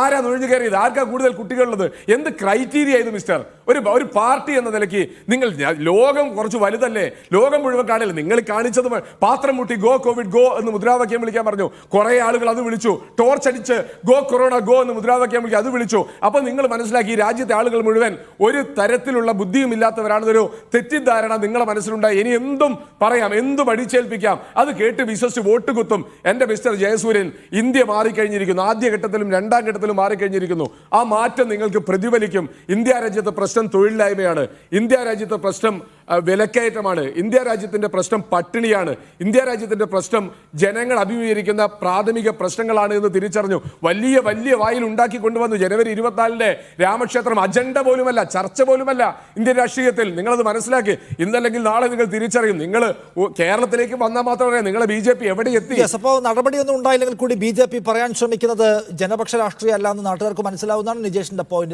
ആരാ നുഴഞ്ഞു കയറിയത്? ആർക്കാ കൂടുതൽ കുട്ടികളുള്ളത്? എന്ത് ക്രൈറ്റീരിയ ഇത് മിസ്റ്റർ ഒരു ഒരു പാർട്ടി എന്ന നിലയ്ക്ക് നിങ്ങൾ ലോകം കുറച്ച് വലുതല്ലേ? ലോകം മുഴുവൻ കാണില്ല? നിങ്ങൾ കാണിച്ചത് പാത്രം മുട്ടി ഗോ കോവിഡ് ഗോ എന്ന് മുദ്രാവാക്യം വിളിക്കാൻ പറഞ്ഞു. കുറെ ആളുകൾ അത് വിളിച്ചു. ടോർച്ച് അടിച്ച് ഗോ കൊറോണ ഗോ എന്ന് മുദ്രാവാക്യം വിളിക്കുക അത് വിളിച്ചു. അപ്പൊ നിങ്ങൾ മനസ്സിലാക്കി ഈ രാജ്യത്തെ ആളുകൾ മുഴുവൻ ഒരു തരത്തിലുള്ള ബുദ്ധിയും ഇല്ലാത്തവരാണെന്നൊരു തെറ്റിദ്ധാരണ നിങ്ങളെ മനസ്സിലുണ്ടായി. ഇനി എന്തും പറയാം എന്തും അടിച്ചേൽപ്പിക്കാം. അത് കേട്ട് വിശ്വസിച്ച് വോട്ട് കുത്തും. എന്റെ മിസ്റ്റർ ജയസൂര്യൻ ഇന്ത്യ മാറിക്കഴിഞ്ഞിരിക്കുന്നു. ആദ്യഘട്ടത്തിലും രണ്ടാം ഘട്ടത്തിലും മാറിക്കഴിഞ്ഞിരിക്കുന്നു. ആ മാറ്റം നിങ്ങൾക്ക് പ്രതിഫലിക്കും. ഇന്ത്യ രാജ്യത്തെ പ്രശ്നം തൊഴിലില്ലായ്മയാണ്. ഇന്ത്യ രാജ്യത്തെ പ്രശ്നം വിലക്കയറ്റമാണ്. ഇന്ത്യ രാജ്യത്തിന്റെ പ്രശ്നം പട്ടിണിയാണ്. ഇന്ത്യ രാജ്യത്തിന്റെ പ്രശ്നം ജനങ്ങൾ അഭിമുഖീകരിക്കുന്ന പ്രാഥമിക പ്രശ്നങ്ങളാണ് എന്ന് തിരിച്ചറിഞ്ഞു. വലിയ വലിയ വായിൽ ഉണ്ടാക്കി കൊണ്ടുവന്നു. ജനുവരി ഇരുപത്തിനാലിന്റെ രാമക്ഷേത്രം അജണ്ട പോലുമല്ല ചർച്ച പോലുമല്ല. ഇന്ത്യൻ രാഷ്ട്രീയത്തിൽ നിങ്ങളത് മനസ്സിലാക്കി. ഇന്നല്ലെങ്കിൽ നാളെ നിങ്ങൾ തിരിച്ചറിയും. നിങ്ങൾ കേരളത്തിലേക്ക് വന്നാൽ മാത്രമേ നിങ്ങളെ ബി ജെ പി എവിടെ എത്തി? നടപടിയൊന്നും ഉണ്ടായില്ലെങ്കിൽ കൂടി ബി ജെ പി പറയാൻ ശ്രമിക്കുന്നത് ജനപക്ഷ രാഷ്ട്രീയം അല്ല എന്ന് നാട്ടുകാർക്ക് മനസ്സിലാവുന്നതാണ് നിജേഷിന്റെ പോയിന്റ്